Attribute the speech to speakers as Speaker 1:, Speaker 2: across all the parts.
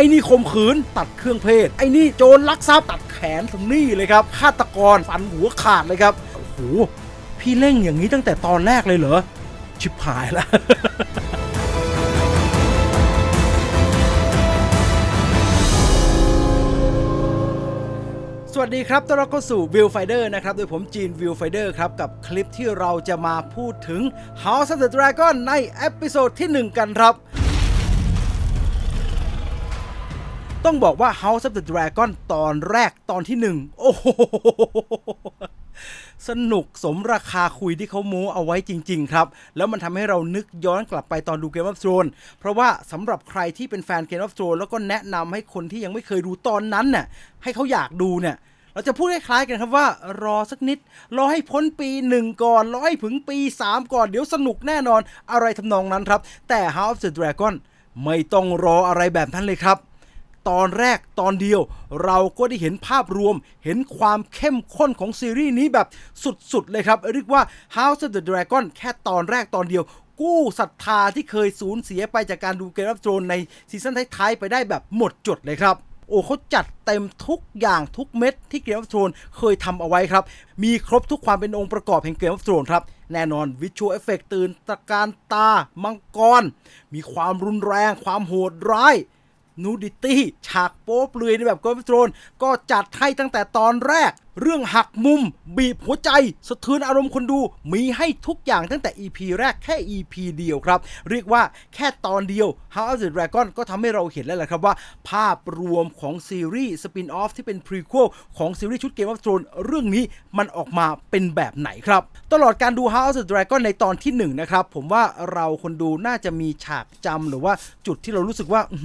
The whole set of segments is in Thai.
Speaker 1: อ้นี่ข่มขืนตัดเครื่องเพศ ไอ้นี่โจรลักทรัพย์ตัดแขนถึงนี่เลยครับฆาตกรฟันหัวขาดเลยครับโอ้โหพี่เล่งอย่างนี้ตั้งแต่ตอนแรกเลยเหรอชิบหายละสวัสดีครับต้อนรับเข้าสู่ View Finder นะครับ โดยผมจีน View Finder ครับ กับคลิปที่เราจะมาพูดถึง House of the Dragon ในเอพิโซดที่ 1 กันครับ ต้องบอกว่า House of the Dragon ตอนแรกตอนที่1โอ้โหสนุกสมราคาคุยที่เขาโม้เอาไว้จริง ๆ ครับ แล้วมันทำให้เรานึกย้อนกลับไปตอนดู Game of Thrones เพราะว่าสำหรับใครที่เป็นแฟน Game of Thrones แล้วก็แนะนำให้คนที่ยังไม่เคยดูตอนนั้นน่ะให้เขาอยากดูเนี่ยเราจะพูดคล้ายๆกันครับว่ารอสักนิด รอให้พ้นปีหนึ่งก่อน รอให้ถึงปี 3 ก่อน เดี๋ยวสนุกแน่นอนอะไรทำนองนั้นครับ แต่ House of the Dragon ไม่ต้องรออะไรแบบนั้นเลยครับ ตอนแรกตอนเดียว เราก็ได้เห็นภาพรวม เห็นความเข้มข้นของซีรีส์นี้แบบสุดๆเลยครับ เรียกว่า House of the Dragon แค่ตอนแรกตอนเดียวกู้ศรัทธาที่เคยสูญเสียไปจากการดูเกม of Thrones ในซีซั่นท้ายๆไปได้แบบหมดจดเลยครับ โอ้เขาจัดเต็มทุกอย่างทุกเม็ดที่เกม of Thrones เคยทำเอาไว้ครับ มีครบทุกความเป็นองค์ประกอบแห่งเกม of Thrones ครับ แน่นอนวิชวลเอฟเฟกตื่นตะการตา มังกร มีความรุนแรง ความโหดร้าย นูดิตี้ฉากโป๊เปลือยในแบบกอล์ฟโทรนก็จัดให้ตั้งแต่ตอนแรก เรื่องหักมุม บีบหัวใจ สะเทือนอารมณ์คนดูมีให้ทุกอย่างตั้งแต่ EP แรกแค่ EP เดียวครับ เรียกว่าแค่ตอนเดียว House of the Dragon ก็ทำให้เราเห็นแล้วแหละครับว่า ภาพรวมของซีรีส์สปินออฟที่เป็นพรีคว l ของซีรีส์ชุด Game of Thrones เรื่องนี้มันออกมาเป็นแบบไหนครับ ตลอดการดู House of the Dragon ในตอนที่หนึ่งนะครับ ผมว่าเราคนดูน่าจะมีฉากจำหรือว่าจุดที่เรารู้สึกว่า อื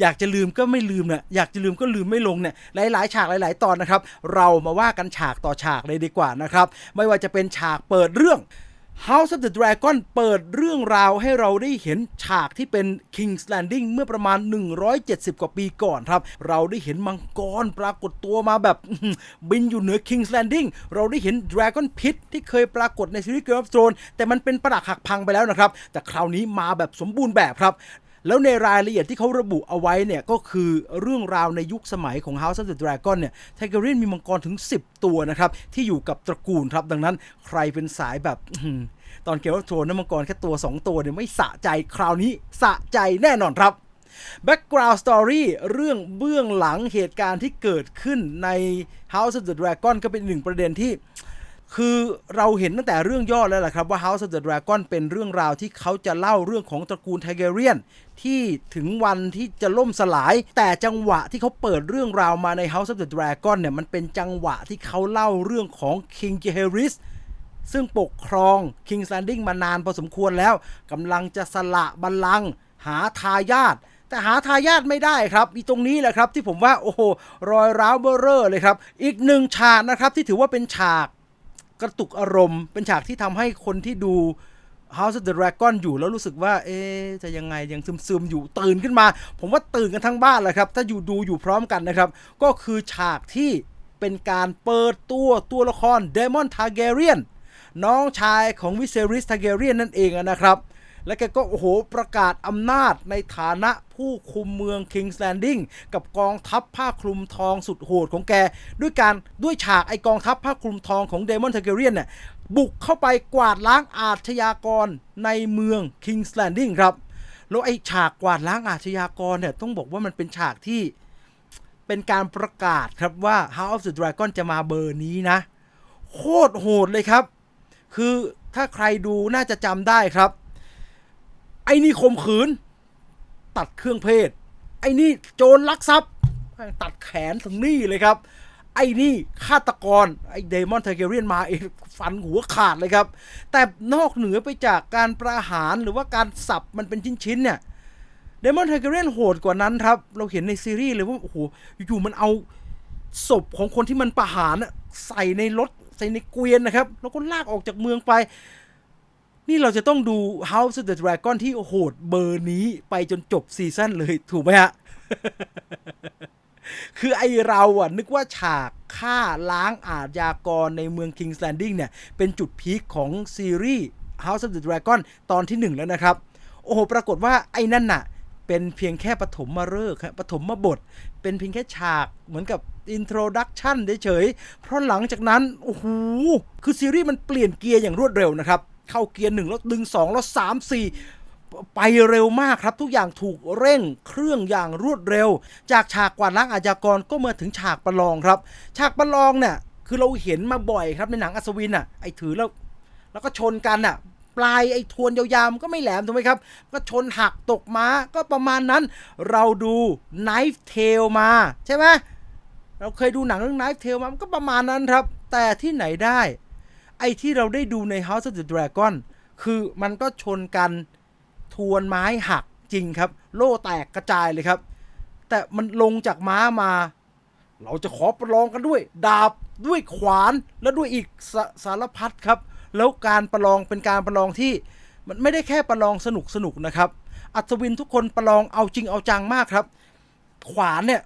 Speaker 1: อยากจะลืมก็ไม่ลืมนะอยากจะลืมก็ลืมไม่ลงเนี่ยหลายๆ ฉากหลาย ๆ ตอนนะครับ เรามาว่ากันฉากต่อฉากเลยดีกว่านะครับไม่ว่าจะเป็นฉากเปิดเรื่อง House of the Dragon เปิดเรื่องราวให้เราได้เห็นฉากที่เป็น King's Landing เมื่อประมาณ 170 กว่าปีก่อนครับ เราได้เห็นมังกรปรากฏตัวมาแบบบินอยู่เหนือ King's Landing เราได้เห็น Dragon Pit ที่เคยปรากฏในซีรีส์ Game of Thrones แต่มันเป็นประดักหักพังไปแล้วนะครับ แต่คราวนี้มาแบบสมบูรณ์แบบครับ แล้วในรายละเอียดที่เขาระบุเอาไว้เนี่ย ก็คือเรื่องราวในยุคสมัยของ House of the Dragon เนี่ยไทเกอรีนมีมังกรถึง 10 ตัวนะครับ ที่อยู่กับตระกูลครับ ดังนั้นใครเป็นสายแบบอื้อหือตอนเกมว่าโทรนมังกรแค่ตัว 2 ตัวเนี่ยไม่สะใจคราวนี้สะใจแน่นอนครับ Background Story เรื่องเบื้องหลังเหตุการณ์ที่เกิดขึ้นใน House of the Dragon ก็เป็นหนึ่งประเด็นที่ คือเราเห็นตั้งแต่เรื่องย่อแล้วแหละครับว่า House of the Dragon เป็นเรื่องราวที่เขาจะเล่าเรื่องของตระกูลไทเกเรียนที่ถึงวันที่จะล่มสลาย แต่จังหวะที่เขาเปิดเรื่องราวมาใน House of the Dragon เนี่ยมันเป็นจังหวะที่เขาเล่าเรื่องของ King j a e r i s ซึ่งปกครอง King's Landing มานานพอสมควรแล้วกำลังจะสละบัลลังก์หาทายาทแต่หาทายาทไม่ได้ครับอีตรงนี้แหละครับที่ผมว่าโอ้โหรอยร้าวเบ้อเร่อเลยครับ อีกหนึ่งฉากนะครับที่ถือว่าเป็นฉาก กระตุกอารมณ์ เป็นฉากที่ทำให้คนที่ดู House of the Dragon อยู่แล้วรู้สึกว่า เอ๊จะยังไงยังซึมๆอยู่ตื่นขึ้นมา ผมว่าตื่นกันทั้งบ้านแหละครับ ถ้าอยู่ดูอยู่พร้อมกันนะครับ ก็คือฉากที่เป็นการเปิดตัวตัวละคร Demon Targaryen น้องชายของวิเซริส Targaryen นั่นเองนะครับ และแกก็โอ้โหประกาศอำนาจในฐานะผู้คุมเมือง King's Landing กับกองทัพผ้าคลุมทองสุดโหดของแก ด้วยการด้วยฉากไอกองทัพผ้าคลุมทองของเดมอน t ทเกเรียนเนี่ยบุกเข้าไปกวาดล้างอาชญากรในเมือง King's Landing ครับ แล้วไอฉากกวาดล้างอาชญากรเนี่ยต้องบอกว่ามันเป็นฉากที่เป็นการประกาศครับว่า House of the Dragon จะมาเบอร์นี้นะ โคตรโหดเลยครับ คือถ้าใครดูน่าจะจำได้ครับ ไอ้นี่ข่มขืน ตัดเครื่องเพศ ไอ้นี่โจรลักทรัพย์ ตัดแขนถึงนี่เลยครับ ไอ้นี่ฆาตกร ไอ้เดมอนเทเกเรียนมาเองฟันหัวขาดเลยครับ แต่นอกเหนือไปจากการประหารหรือว่าการสับมันเป็นชิ้นๆเนี่ยเดมอนเทเกเรียนโหดกว่านั้นครับ เราเห็นในซีรีส์เลยว่า โอ้โห อยู่ๆมันเอาศพของคนที่มันประหารใส่ในรถใส่ในเกวียนนะครับ แล้วก็ลากออกจากเมืองไป นี่เราจะต้องดู House of the Dragon ที่โหดเบอร์นี้ไปจนจบซีซั่นเลยถูกไหมฮะ คือไอเราอะนึกว่าฉากฆ่าล้างอาชญากรในเมือง King's Landing เนี่ย เป็นจุดพีคของซีรีส์ House of the Dragon ตอนที่หนึ่งแล้วนะครับ โอ้โห ปรากฏว่าไอ้นั่นน่ะ เป็นเพียงแค่ปฐมมาฤกษ์ครับปฐมมาบท เป็นเพียงแค่ฉากเหมือนกับอินโทรดักชันเฉยๆเพราะหลังจากนั้น โอ้โห คือซีรีส์มันเปลี่ยนเกียร์อย่างรวดเร็วนะครับ เข้าเกียร์หนึ่งแล้วดึงสองแล้วสามสี่ไปเร็วมากครับทุกอย่างถูกเร่งเครื่องอย่างรวดเร็ว จากฉากกวาดล้างอาชญากรก็มาถึงฉากประลองครับ ฉากประลองเนี่ยคือเราเห็นมาบ่อยครับในหนังอัศวินอะไอ้ถือแล้วแล้วก็ชนกันอะปลายไอ้ทวนยาวๆมันก็ไม่แหลมถูกไหมครับ ก็ชนหักตกม้าก็ประมาณนั้น เราดู Knife Tale มาใช่ไหมเราเคยดูหนังเรื่อง Knife Tale มามันก็ประมาณนั้นครับ แต่ที่ไหนได้ ไอ้ที่เราได้ดูใน House of the Dragon คือมันก็ชนกันทวนไม้หักจริงครับ โล่แตกกระจายเลยครับ แต่มันลงจากม้ามา เราจะขอประลองกันด้วย ดาบด้วยขวานและด้วยอีกสสารพัดครับ แล้วการประลองเป็นการประลองที่มันไม่ได้แค่ประลองสนุกสนุกนะครับ อัศวินทุกคนประลองเอาจริงเอาจังมากครับ ขวานเนี่ย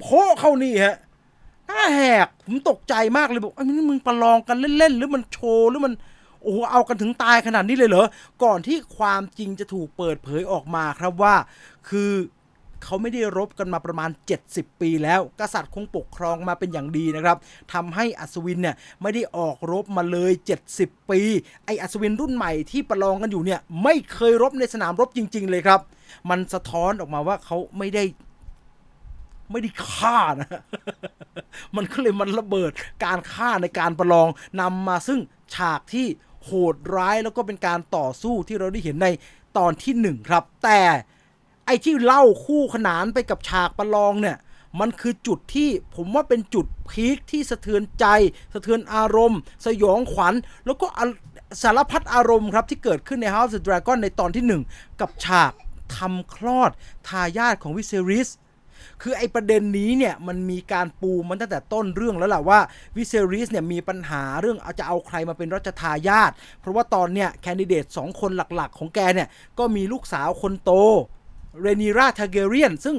Speaker 1: โพะเข้านี่ฮะ หน้าแหกผมตกใจมากเลยบอกไอ้นี่มึงประลองกันเล่นๆหรือมันโชว์หรือมันโอ้โหเอากันถึงตายขนาดนี้เลยเหรอ ก่อนที่ความจริงจะถูกเปิดเผยออกมาครับว่า คือเขาไม่ได้รบกันมาประมาณ 70 ปีแล้ว กษัตริย์คงปกครองมาเป็นอย่างดีนะครับทำให้อัศวินเนี่ยไม่ได้ออกรบมาเลย 70 ปี ไออัศวินรุ่นใหม่ที่ประลองกันอยู่เนี่ยไม่เคยรบในสนามรบจริง ๆ เลยครับ มันสะท้อนออกมาว่าเขาไม่ได้ ไม่ได้ฆ่านะ มันก็เลยมันระเบิดการฆ่าในการประลองนำมาซึ่งฉากที่โหดร้ายแล้วก็เป็นการต่อสู้ที่เราได้เห็นในตอนที่หนึ่งครับ แต่ไอ้ที่เล่าคู่ขนานไปกับฉากประลองเนี่ย มันคือจุดที่ผมว่าเป็นจุดพีคที่สะเทือนใจ สะเทือนอารมณ์ สยองขวัญ แล้วก็สารพัดอารมณ์ครับ ที่เกิดขึ้นใน House of Dragon ในตอนที่หนึ่งกับฉากทำคลอดทายาทของวิเซริส คือไอประเด็นนี้เนี่ยมันมีการปูมันตั้งแต่ต้นเรื่องแล้วล่ะว่าวิเซริสเนี่ยมีปัญหาเรื่องเอาจะเอาใครมาเป็นรัชทายาทเพราะว่าตอนเนี่ยแคนดิเดตสองคนหลักๆ ของแกเนี่ยก็มีลูกสาวคนโตเรนีราทาเกเรียน ซึ่ง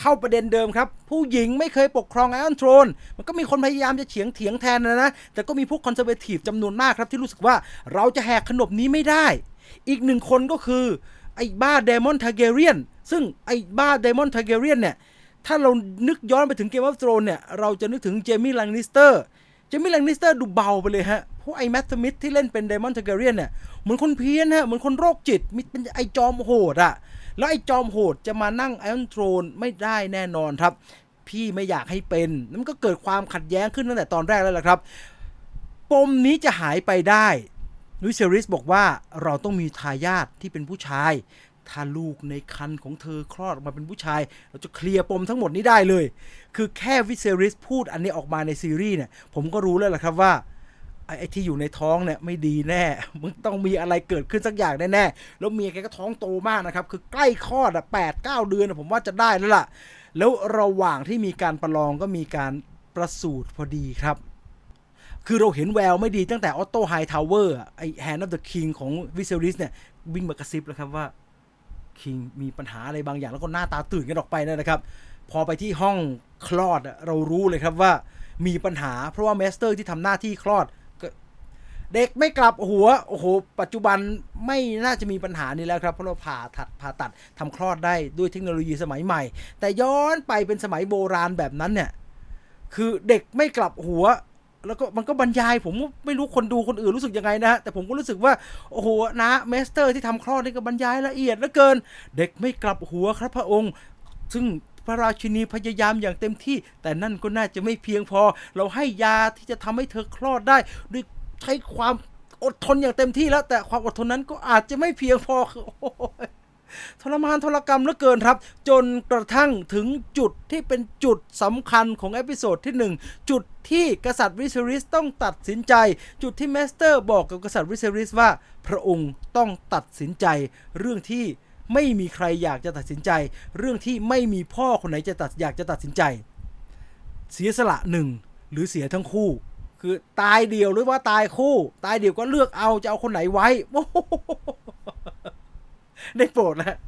Speaker 1: เข้าประเด็นเดิมครับ ผู้หญิงไม่เคยปกครองไอออนโทรนมันก็มีคนพยายามจะเฉียงเถียงแทนนะนะ แต่ก็มีพวกคอนเซอร์เวทีฟจำนวนมากครับที่รู้สึกว่าเราจะแหกขนบนี้ไม่ได้ อีกหนึ่งคนก็คือ ไอ้บ้าเดมอนทาเกเรียน ซึ่งไอ้บ้าเดมอนทาเกเรียนเนี่ย ถ้าเรานึกย้อนไปถึงเกม of อ h r o n e เนี่ย เราจะนึกถึงเจมี่แลงนิสเตอร์เจมี่แลงนิสเตอร์ดูเบาไปเลยฮะ เพราะไอ้แมทสมิธที่เล่นเป็นเดมอนท a เกเรียนเนี่ย เหมือนคนเพี้ยนฮะ เหมือนคนโรคจิตมิเป็นไอ้จอมโหดอะแล้วไอ้จอมโหดจะมานั่งไอออนโทรนไม่ได้แน่นอนครับ พี่ไม่อยากให้เป็นนั่นก็เกิดความขัดแย้งขึ้นตั้งแต่ตอนแรกแล้วล่ะครับ ปมนี้จะหายไปได้วิเซริสบอกว่าเราต้องมีทายาทที่เป็นผู้ชาย ถ้าลูกในคันของเธอคลอดออกมาเป็นผู้ชาย เราจะเคลียร์ปมทั้งหมดนี้ได้เลย คือแค่วิเซริสพูดอันนี้ออกมาในซีรีส์เนี่ยผมก็รู้แล้วล่ะครับว่าไอ้ที่อยู่ในท้องเนี่ยไม่ดีแน่ มึงต้องมีอะไรเกิดขึ้นสักอย่างแน่ๆ แล้วเมียแกก็ท้องโตมากนะครับ คือใกล้คลอดอะแปดเก้าเดือนผมว่าจะได้แล้วล่ะ แล้วระหว่างที่มีการประลองก็มีการประสูติพอดีครับ คือเราเห็นแววไม่ดีตั้งแต่ออโต้ไฮทาวเวอร์ไอแฮนด์ออฟเดอะคิงของวิเซริสเนี่ยวิ่งมากระซิบแล้วครับว่า คิงมีปัญหาอะไรบางอย่างแล้วก็หน้าตาตื่นกันออกไปนะครับ พอไปที่ห้องคลอดเรารู้เลยครับว่ามีปัญหาเพราะว่าเมสเตอร์ที่ทำหน้าที่คลอดเด็กไม่กลับหัวโอ้โหปัจจุบันไม่น่าจะมีปัญหานี้แล้วครับ เพราะเราผ่าตัดผ่าตัดทำคลอดได้ด้วยเทคโนโลยีสมัยใหม่ แต่ย้อนไปเป็นสมัยโบราณแบบนั้นเนี่ยคือเด็กไม่กลับหัว แล้วก็มันก็บรรยาย ผมไม่รู้คนดูคนอื่นรู้สึกยังไงนะฮะแต่ผมก็รู้สึกว่า โอ้โหนะเมสเตอร์ที่ทำคลอดนี่ก็บรรยายละเอียดเหลือเกิน เด็กไม่กลับหัวครับพระองค์ ซึ่งพระราชินีพยายามอย่างเต็มที่ แต่นั่นก็น่าจะไม่เพียงพอ เราให้ยาที่จะทำให้เธอคลอดได้ ด้วยใช้ความอดทนอย่างเต็มที่แล้ว แต่ความอดทนนั้นก็อาจจะไม่เพียงพอคือ ทรมานทรกรรมเหลือเกินครับ จนกระทั่งถึงจุดที่เป็นจุดสำคัญของเอพิโซดที่ 1 จุดที่กษัตริย์วิเซริสต้องตัดสินใจ จุดที่แมสเตอร์บอกกับกษัตริย์วิเซริสว่า พระองค์ต้องตัดสินใจเรื่องที่ไม่มีใครอยากจะตัดสินใจ เรื่องที่ไม่มีพ่อคนไหนจะตัดอยากจะตัดสินใจ เสียสละหนึ่งหรือเสียทั้งคู่ คือตายเดียวหรือว่าตายคู่ ตายเดียวก็เลือกเอาจะเอาคนไหนไว้โอ้โห ได้โปรดนะ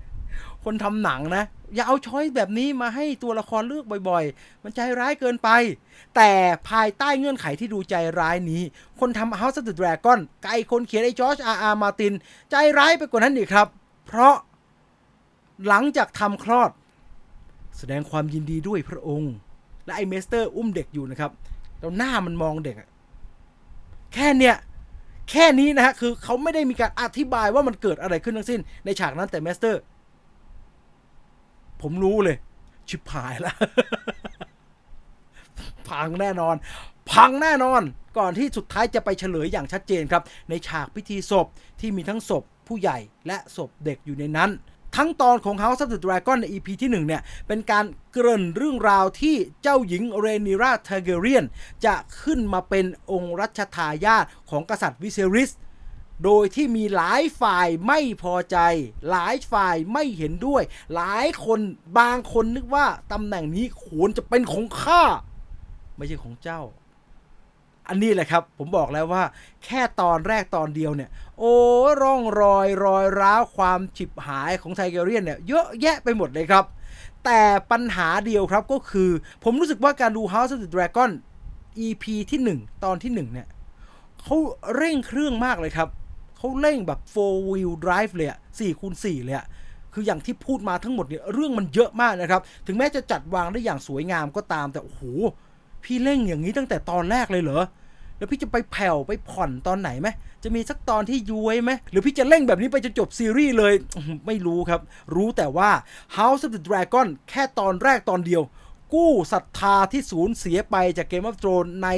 Speaker 1: คนทำหนังนะ อย่าเอาช้อยแบบนี้มาให้ตัวละครเลือกบ่อยๆ มันใจร้ายเกินไป แต่ภายใต้เงื่อนไขที่ดูใจร้ายนี้ คนทำ House of the Dragon ไกลคนเขียนไอ้จอร์จอาร์อาร์มาติน ใจร้ายไปกว่านั้นอีกครับ เพราะหลังจากทำคลอด แสดงความยินดีด้วยพระองค์ และไอ้เมสเตอร์อุ้มเด็กอยู่นะครับ แล้วหน้ามันมองเด็ก แค่เนี้ย แค่นี้นะฮะคือเขาไม่ได้มีการอธิบายว่ามันเกิดอะไรขึ้นทั้งสิ้นในฉากนั้นแต่แมสเตอร์ ผมรู้เลย ชิบหายแล้ว พังแน่นอน พังแน่นอนก่อนที่สุดท้ายจะไปเฉลยอย่างชัดเจนครับ ในฉากพิธีศพที่มีทั้งศพผู้ใหญ่และศพเด็กอยู่ในนั้น ทั้งตอนของ House of the Dragon ใน EP ที่ 1 เนี่ย เป็นการเกริ่นเรื่องราวที่เจ้าหญิงเรนิราทเกเรียน จะขึ้นมาเป็นองค์รัชทายาทของกษัตริย์วิเซริส โดยที่มีหลายฝ่ายไม่พอใจ หลายฝ่ายไม่เห็นด้วย หลายคนบางคนนึกว่าตำแหน่งนี้ควรจะเป็นของข้า ไม่ใช่ของเจ้า อันนี้แหละครับ ผมบอกแล้วว่า แค่ตอนแรกตอนเดียวเนี่ย โอ้ร่องรอยรอยร้าวความฉิบหายของไทเกเรียนเนี่ยเยอะแยะไปหมดเลยครับ แต่ปัญหาเดียวครับก็คือ ผมรู้สึกว่าการดู House of the Dragon EP ที่ 1 ตอนที่ 1 เนี่ยเขาเร่งเครื่องมากเลยครับเขาเร่งแบบ four wheel drive เลยอะ4คูณ4เลยอะคืออย่างที่พูดมาทั้งหมดเนี่ยเรื่องมันเยอะมากนะครับ ถึงแม้จะจัดวางได้อย่างสวยงามก็ตามแต่โอ้โห พี่เร่งอย่างนี้ตั้งแต่ตอนแรกเลยเหรอ แล้วพี่จะไปแผ่วไปผ่อนตอนไหนไหม จะมีสักตอนที่ย้วยไหม หรือพี่จะเร่งแบบนี้ไปจนจบซีรีส์เลย ไม่รู้ครับ รู้แต่ว่า House of the Dragon แค่ตอนแรกตอนเดียว กู้ศรัทธาที่สูญเสียไปจาก Game of Thrones ใน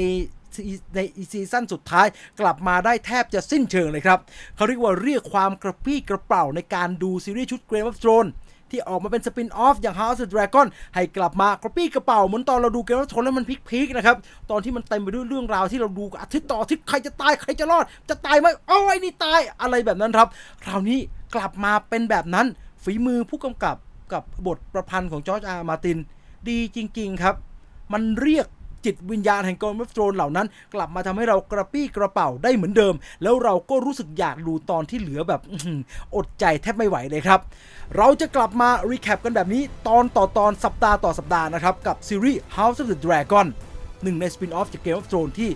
Speaker 1: ในซีซั่นสุดท้ายกลับมาได้แทบจะสิ้นเชิงเลยครับ เขาเรียกว่าเรียกความกระปี้กระเป๋าในการดูซีรีส์ชุด Game of Thrones ที่ออกมาเป็นสปินออฟอย่าง House of Dragon ให้กลับมากระปี้กระเป๋าเหมือนตอนเราดูเกม of Thrones แล้วมันพลิกๆนะครับ ตอนที่มันเต็มไปด้วยเรื่องราวที่เราดูอาทิตย์ต่ออาทิตย์ใครจะตายใครจะรอด จะตายไหมโอ้ยนี่ตายอะไรแบบนั้นครับ คราวนี้กลับมาเป็นแบบนั้นฝีมือผู้กำกับกับบทประพันธ์ของจอร์จอาร์มาติน ดีจริง ๆ ครับ มันเรียก จิตวิญญาณแห่งกองมัฟโตรนเหล่านั้น กลับมาทำให้เรากระปี้กระเป๋าได้เหมือนเดิม แล้วเราก็รู้สึกอยากดูตอนที่เหลือแบบอดใจแทบไม่ไหวเลยครับ เราจะกลับมารีแคปกันแบบนี้ตอนต่อตอนสัปดาห์ต่อสัปดาห์นะครับ กับซีรีส์ House of the Dragon หนึ่งในสปินออฟจาก Game of Thrones ที่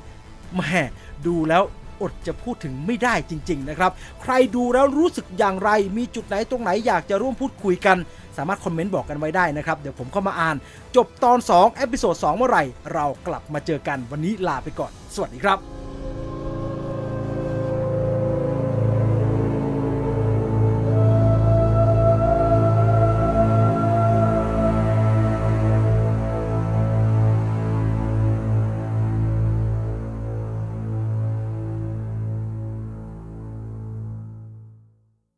Speaker 1: แหม่ดูแล้วอดจะพูดถึงไม่ได้จริง ๆ นะครับ ใครดูแล้วรู้สึกอย่างไร มีจุดไหนตรงไหนอยากจะร่วมพูดคุยกัน สามารถคอมเมนต์บอกกันไว้ได้นะครับ เดี๋ยวผมเข้ามาอ่าน จบตอน2เอพิโซด2เมื่อไหร่ เรากลับมาเจอกันวันนี้ลาไปก่อน สวัสดีครับ